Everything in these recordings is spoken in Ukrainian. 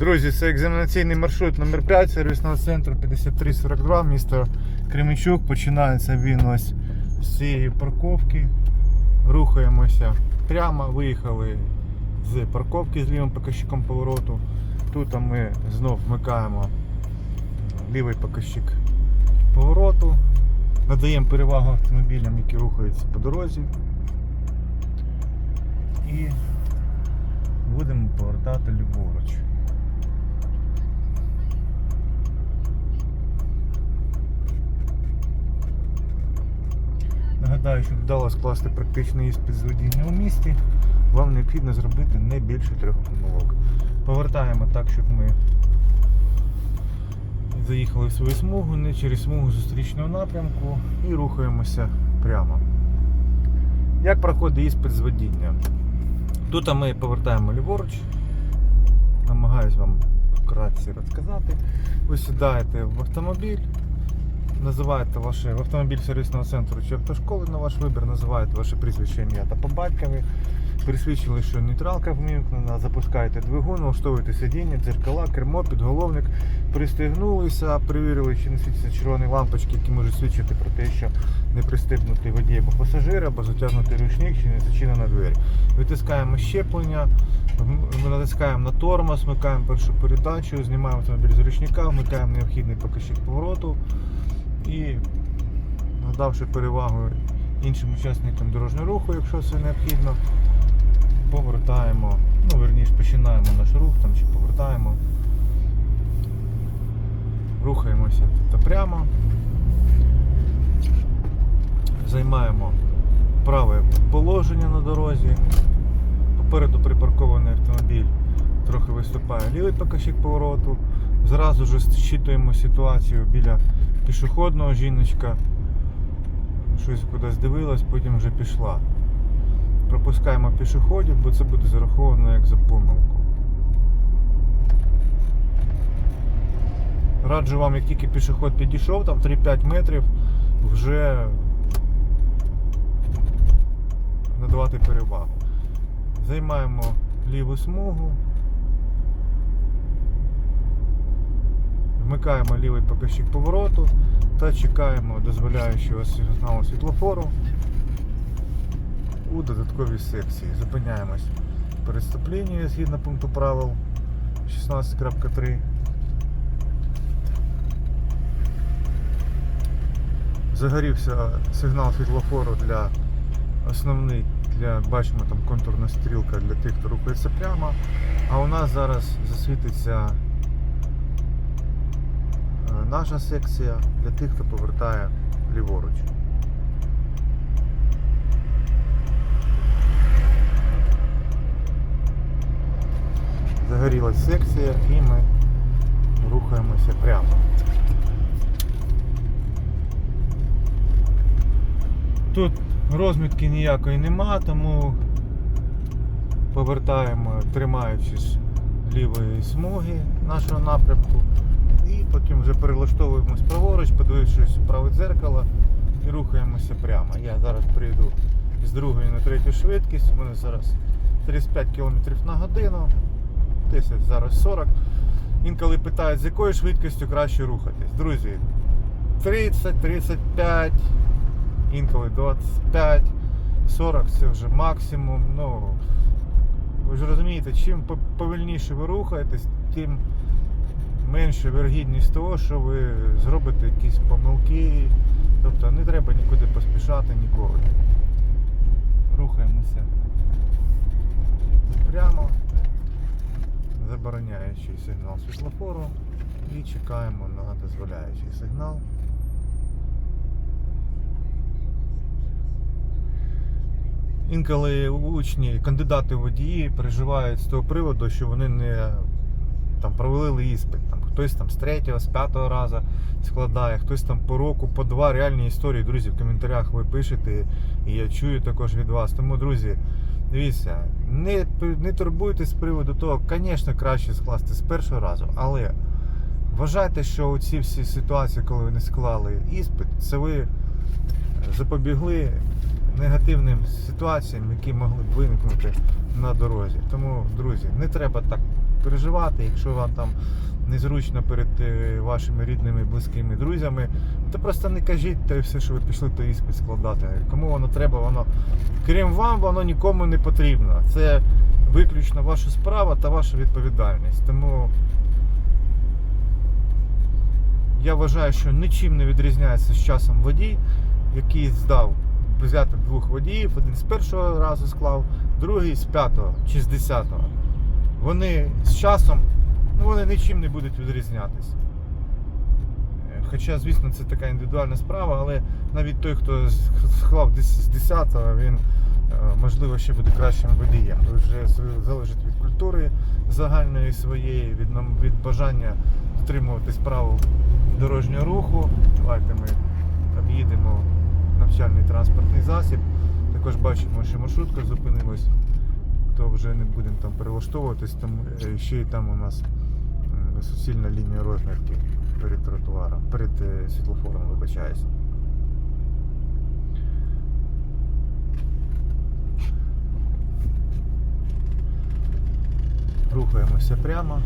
Друзі, це екзаменаційний маршрут номер 5 сервісного центру 5342, місто Кременчук. Починається він ось з цієї парковки. Рухаємося прямо, виїхали з парковки з лівим показчиком повороту. Тут ми знов вмикаємо лівий показчик повороту. Надаємо перевагу автомобілям, які рухаються по дорозі. І будемо повертати ліворуч. Нагадаю, щоб вдало скласти практичний іспит з водіння у місті, вам необхідно зробити не більше трьох помилок. Повертаємо так, щоб ми заїхали в свою смугу, не через смугу зустрічного напрямку і рухаємося прямо. Як проходить іспит з водіння? Тут ми повертаємо ліворуч, намагаюсь вам вкратце розказати. Ви сідаєте в автомобіль, називаєте ваше в автомобіль сервісного центру чи автошколи на ваш вибір, називаєте ваше прізвище ім'я та по батькові. Присвідчили, що нейтралка вмімкнена, запускаєте двигун, влаштовуєте сидіння, дзеркала, кермо, підголовник, пристегнулися, перевірили, чи не світяться червоні лампочки, які можуть свідчити про те, що не пристебнутий водій або пасажир, або затягнутий ручник, чи не зачинена двері. Витискаємо щеплення, ми натискаємо на тормоз, вмикаємо першу передачу, знімаємо автомобіль з ручника, вмикаємо необхідний покажчик повороту і надавши перевагу іншим учасникам дорожнього руху, якщо це необхідно, повертаємо, ну верніше починаємо наш рух там чи повертаємо. Рухаємося тут прямо. Займаємо праве положення на дорозі. Попереду припаркований автомобіль трохи виступає лівий показчик повороту. Зразу ж зчитуємо ситуацію біля пішохідного жіночка. Щось кудись дивилась, потім вже пішла. Пропускаємо пішоходів, бо це буде зараховано як за помилку. Раджу вам, як тільки пішоход підійшов, там 3-5 метрів, вже надавати перевагу. Займаємо ліву смугу. Вмикаємо лівий показчик повороту та чекаємо дозволяючого сигналу світлофору у додатковій секції. Зупиняємось перед стоп-лінією згідно пункту правил 16.3. Загорівся сигнал світлофору для основний, для, бачимо там контурна стрілка для тих, хто рухається прямо. А у нас зараз засвітиться наша секція для тих, хто повертає ліворуч. Загорілась секція і ми рухаємося прямо. Тут розмітки ніякої нема, тому повертаємо, тримаючись лівої смуги нашого напрямку. Потім вже перелаштовуємось праворуч, подивившись в праве дзеркало і рухаємося прямо. Я зараз прийду з другої на третю швидкість. У мене зараз 35 км на годину, десь зараз 40. Інколи питають, з якою швидкістю краще рухатись. Друзі, 30-35, інколи 25, 40 це вже максимум. Ну, ви ж розумієте, чим повільніше ви рухаєтесь, тим менше вергідність того, що ви зробите якісь помилки. Тобто не треба нікуди поспішати ніколи. Рухаємося прямо, забороняючий сигнал світлофору і чекаємо на дозволяючий сигнал. Інколи учні, кандидати водії переживають з того приводу, що вони не там провалили іспит. Там, хтось там з третього, з п'ятого разу складає, хтось там по року, по два реальні історії, друзі, в коментарях ви пишете, і я чую також від вас. Тому, друзі, дивіться, не, не турбуйтесь з приводу того, звісно, краще скласти з першого разу, але вважайте, що ці всі ситуації, коли ви не склали іспит, це ви запобігли негативним ситуаціям, які могли б виникнути на дорозі. Тому, друзі, не треба так переживати. Якщо вам там незручно перед е, вашими рідними, близькими друзями, то просто не кажіть те все, що ви пішли той іспит складати. Кому воно треба, воно крім вам, воно нікому не потрібно. Це виключно ваша справа та ваша відповідальність. Тому я вважаю, що нічим не відрізняється з часом водій, який здав взяти двох водіїв, один з першого разу склав, другий з п'ятого чи з десятого. Вони з часом ну, вони нічим не будуть відрізнятися. Е, Хоча, звісно, це така індивідуальна справа, але навіть той, хто склав з 10-го, він е, можливо ще буде кращим водієм. Це вже залежить від культури загальної своєї, від, від бажання дотримуватись правил дорожнього руху. Давайте ми об'їдемо навчальний транспортний засіб. Також бачимо, що маршрутка зупинилась, то вже не будемо там перелаштовуватись, там е, ще й там у нас суцільна лінія розмірки перед тротуаром, перед е, світлофором, вибачаюсь. Рухаємося прямо.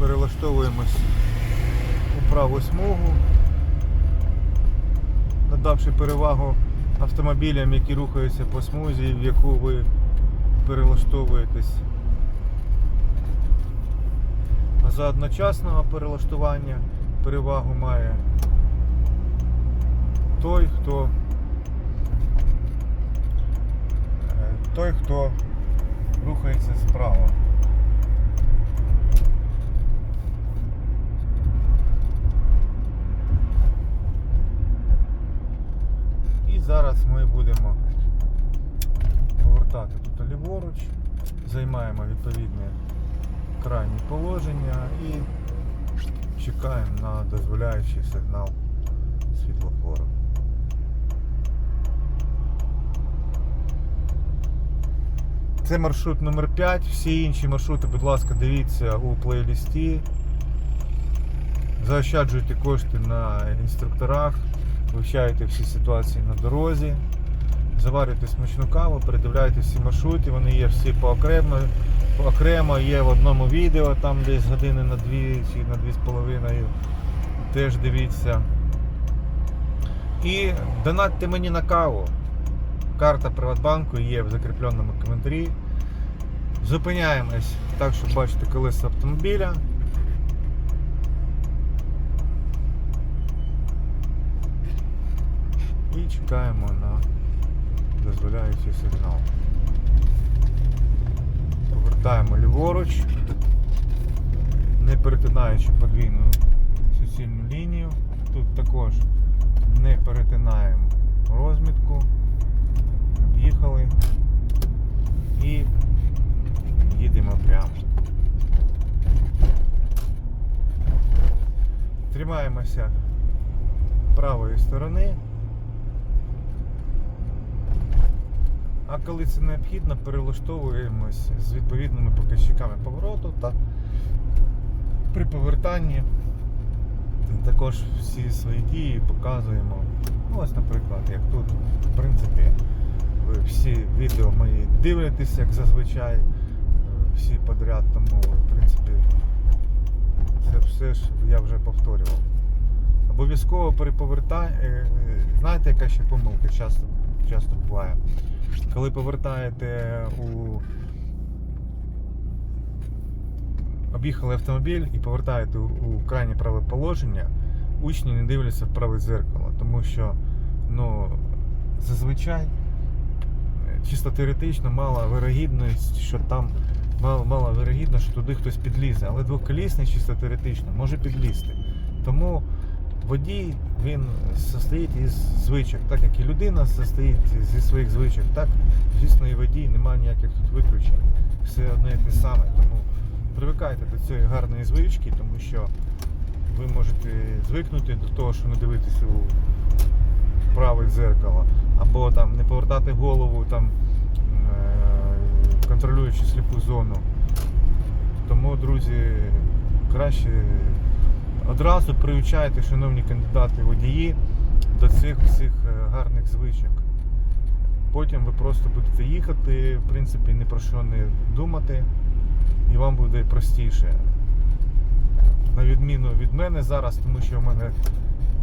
Перелаштовуємось у праву смугу, надавши перевагу автомобілям, які рухаються по смузі, в яку ви перелаштовуєтесь. А за одночасного перелаштування перевагу має той, хто е, той, хто рухається справа. І зараз ми будемо повертати тут ліворуч, займаємо відповідне крайнє положення і чекаємо на дозволяючий сигнал світлофору. Це маршрут номер 5 всі інші маршрути, будь ласка, дивіться у плейлісті. Заощаджуйте кошти на інструкторах, вивчайте всі ситуації на дорозі, заварюйте смачну каву, передивляйте всі маршрути, вони є всі поокремо, окремо є в одному відео, там десь години на дві чи на дві з половиною. Теж дивіться. І донатьте мені на каву. Карта Приватбанку є в закріпленому коментарі. Зупиняємось так, щоб бачити колеса автомобіля. І чекаємо на дозволяючий сигнал. Повертаємо ліворуч, не перетинаючи подвійну суцільну лінію. Тут також не перетинаємо розмітку. Об'їхали і їдемо прямо. Тримаємося правої сторони. А коли це необхідно, перелаштовуємось з відповідними показчиками повороту та при повертанні також всі свої дії показуємо. Ну, ось, наприклад, як тут, в принципі, ви всі відео мої дивитесь, як зазвичай, е, всі подряд, тому, в принципі, це все ж я вже повторював. Обов'язково при повертанні, знаєте, яка ще помилка часто, часто буває. Коли повертаєте у об'їхали автомобіль і повертаєте у- крайнє праве положення, учні не дивляться в праве дзеркало, тому що ну, зазвичай чисто теоретично мала вирогідність, що там мало, мало вирогідно, що туди хтось підлізе, але двоколісний чисто теоретично може підлізти. Тому водій він состоїть із звичок, так як і людина состоїть зі своїх звичок, так звісно і водій, немає ніяких тут виключень. Все одне і те саме. Тому привикайте до цієї гарної звички, тому що ви можете звикнути до того, що не дивитися у праве дзеркало, або там не повертати голову, там е, контролюючи сліпу зону. Тому, друзі, краще одразу приучайте, шановні кандидати водії, до цих всіх е, гарних звичок. Потім ви просто будете їхати, в принципі, ні про що не думати, і вам буде простіше. На відміну від мене зараз, тому що в мене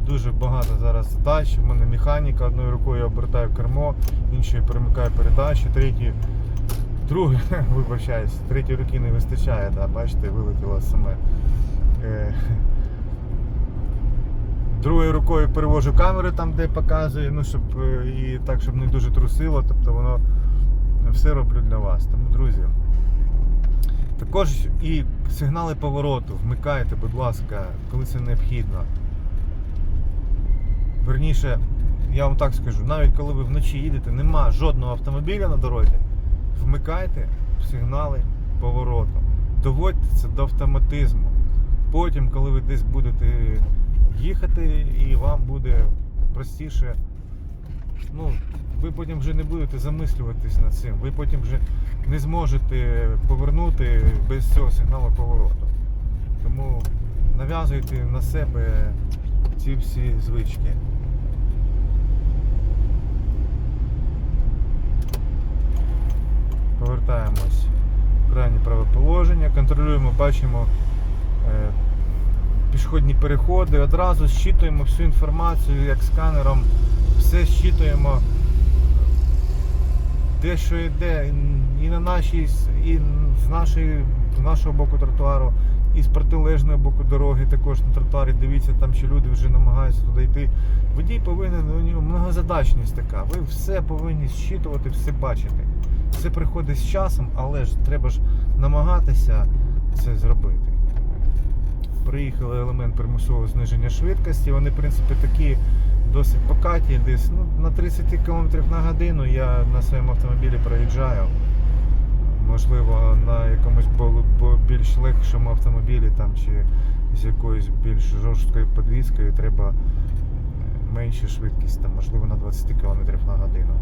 дуже багато зараз задач. У мене механіка, одною рукою я обертаю кермо, іншою перемикаю передачі, третьою, другою, вибачаюсь, третьої руки не вистачає, да, бачите, вилетіло саме. Другою рукою перевожу камеру там, де показує, ну, щоб е, і так, щоб не дуже трусило, тобто воно все роблю для вас. Тому, друзі, також і сигнали повороту вмикайте, будь ласка, коли це необхідно. Верніше, я вам так скажу, навіть коли ви вночі їдете, нема жодного автомобіля на дорозі, вмикайте сигнали повороту. Доводьте це до автоматизму. Потім, коли ви десь будете їхати, і вам буде простіше. Ну, ви потім вже не будете замислюватись над цим. Ви потім вже не зможете повернути без цього сигналу повороту. Тому нав'язуйте на себе ці всі звички. Повертаємось в крайнє праве положення, контролюємо, бачимо е, пішохідні переходи, одразу зчитуємо всю інформацію, як сканером, все зчитуємо, де що йде, і на нашій, і з нашої, з нашого боку тротуару, і з протилежного боку дороги також на тротуарі. Дивіться, там що люди вже намагаються туди йти. Водій повинен, у нього многозадачність така. Ви все повинні зчитувати, все бачити. Все приходить з часом, але ж треба ж намагатися це зробити. Приїхали елемент примусового зниження швидкості. Вони, в принципі, такі досить покаті, десь ну, на 30 км на годину я на своєму автомобілі проїжджаю. Можливо, на якомусь більш легшому автомобілі там, чи з якоюсь більш жорсткою подвіскою треба менша швидкість, там, можливо, на 20 км на годину.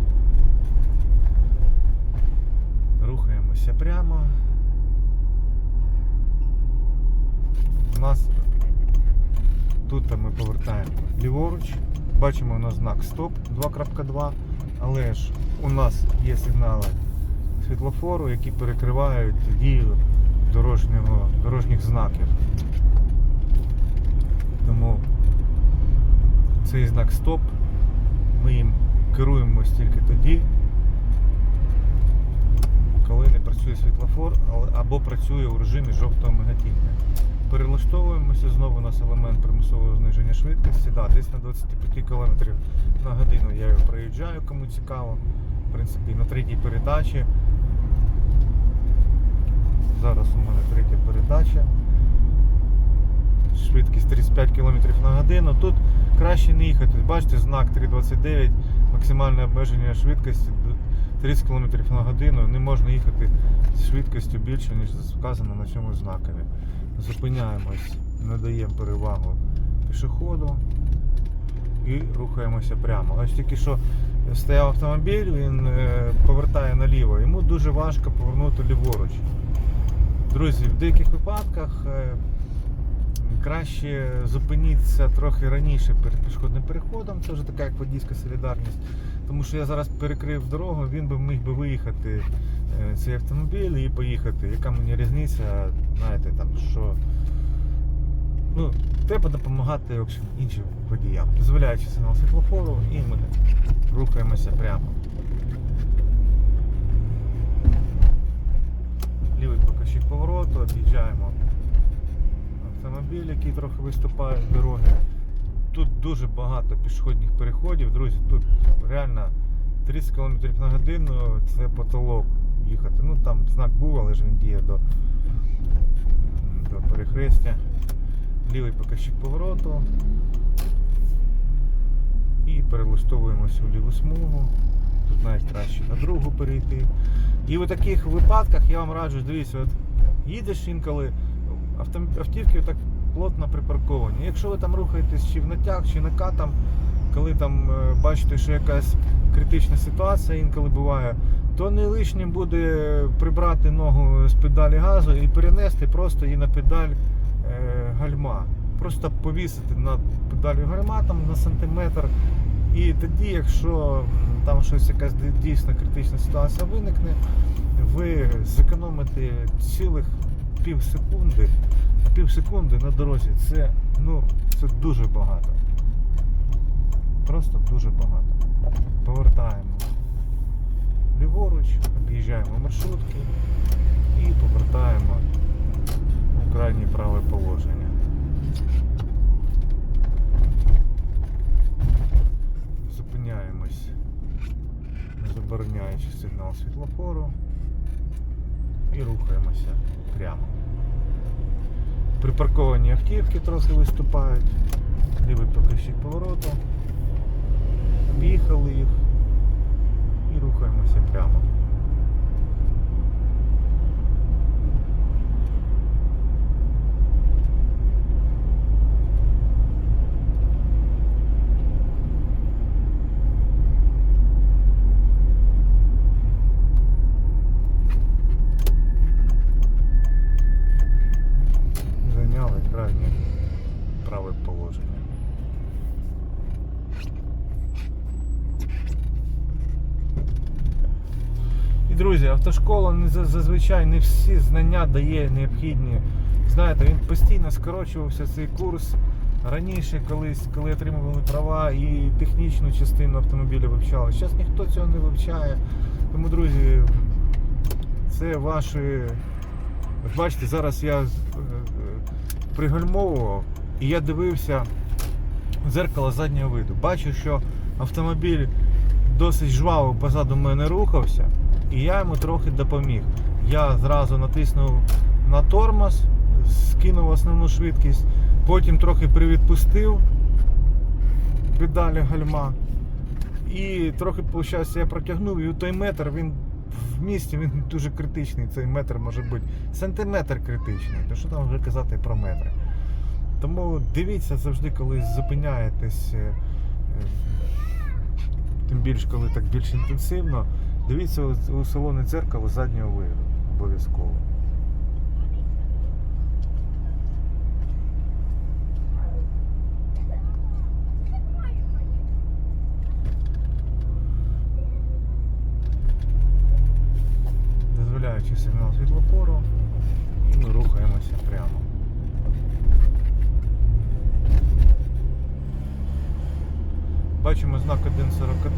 Рухаємося прямо. У нас тут ми повертаємо ліворуч. Бачимо у нас знак стоп 2.2, але ж у нас є сигнали світлофору, які перекривають дію дорожнього, дорожніх знаків. Тому цей знак стоп ми їм керуємось тільки тоді, коли не працює світлофор або працює у режимі жовтого мигатіння. Перелаштовуємося, знову у нас елемент примусового зниження швидкості. Да, десь на 25 км на годину я його проїжджаю, кому цікаво. В принципі, на третій передачі. Зараз у мене третя передача. Швидкість 35 км на годину. Тут краще не їхати. Бачите, знак 329, максимальне обмеження швидкості 30 км на годину. Не можна їхати з швидкістю більше, ніж вказано на цьому знакові. Зупиняємось, надаємо перевагу пішоходу і рухаємося прямо. Ось тільки що стояв автомобіль, він е, повертає наліво. Йому дуже важко повернути ліворуч. Друзі, в деяких випадках е, краще зупиніться трохи раніше перед пішохідним переходом. Це вже така як водійська солідарність. Тому що я зараз перекрив дорогу, він би міг би виїхати цей автомобіль і поїхати. Яка мені різниця, знаєте, там що. Ну, треба допомагати общем, іншим водіям. Дозволяючи сигнал світлофору і ми рухаємося прямо. Лівий покажчик повороту, об'їжджаємо автомобіль, який трохи виступає з дороги. Тут дуже багато пішохідних переходів, друзі. Тут реально 30 км на годину це потолок їхати. Ну там знак був, але ж він діє до, до перехрестя. Лівий покажчик повороту. І перелаштовуємося в ліву смугу. Тут навіть краще на другу перейти. І в таких випадках я вам раджу, дивіться, от їдеш інколи, автівки так плотно припарковані. Якщо ви там рухаєтесь чи в натяг, чи накатом, коли там е, бачите, що якась критична ситуація інколи буває, то не лишнім буде прибрати ногу з педалі газу і перенести просто її на педаль е, гальма. Просто повісити над педалю гальма там на сантиметр. І тоді, якщо там щось якась дійсно критична ситуація виникне, ви зекономите цілих пів секунди. Пів секунди на дорозі це, ну, це дуже багато. Просто дуже багато. Повертаємо ліворуч, об'їжджаємо маршрутки і повертаємо у крайнє праве положення. Зупиняємось, не забороняючи сигнал світлофору і рухаємося прямо. Припарковані автівки трохи виступають, лівий покажчик повороту, об'їхали їх рухаємося прямо. Зайняли крайнє праве положення. І друзі, автошкола не зазвичай не всі знання дає необхідні. Знаєте, він постійно скорочувався цей курс. Раніше, колись, коли отримували права і технічну частину автомобіля вивчали. Зараз ніхто цього не вивчає. Тому, друзі, це ваші. Бачите, зараз я е, е, пригальмовував і я дивився в дзеркало заднього виду. Бачу, що автомобіль досить жваво позаду мене рухався, і я йому трохи допоміг. Я зразу натиснув на тормоз, скинув основну швидкість, потім трохи привідпустив педалі гальма. І трохи, виходить, я протягнув, і той метр він в місті він дуже критичний. Цей метр може бути сантиметр критичний. То що там вже казати про метри? Тому дивіться завжди, коли зупиняєтесь, е, е, тим більше, коли так більш інтенсивно, дивіться у- салони дзеркало заднього виду обов'язково. Дозволяючи сигнал світлофору, і ми рухаємося прямо. Бачимо знак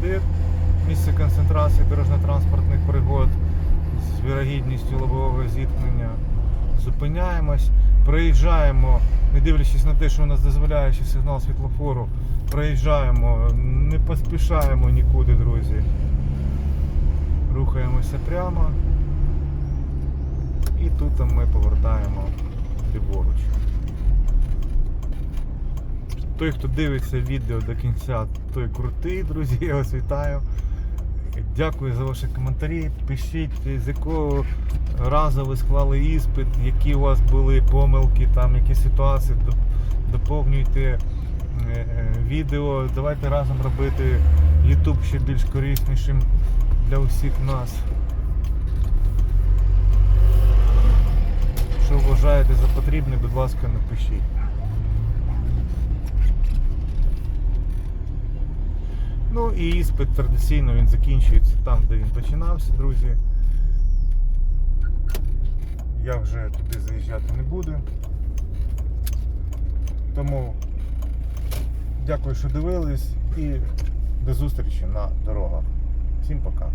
1.41, місце концентрації дорожньо-транспортних пригод з вірогідністю лобового зіткнення. Зупиняємось, проїжджаємо, не дивлячись на те, що у нас дозволяє сигнал світлофору, проїжджаємо, не поспішаємо нікуди, друзі. Рухаємося прямо. І тут ми повертаємо ліворуч. Той, хто дивиться відео до кінця, той крутий, друзі, я вас вітаю. Дякую за ваші коментарі. Пишіть, з якого разу ви склали іспит, які у вас були помилки, там які ситуації. Доповнюйте е, е, відео. Давайте разом робити YouTube ще більш кориснішим для усіх нас. Що вважаєте за потрібне, будь ласка, напишіть. Ну і іспит традиційно він закінчується там, де він починався, друзі. Я вже туди заїжджати не буду. Тому дякую, що дивились і до зустрічі на дорогах. Всім пока.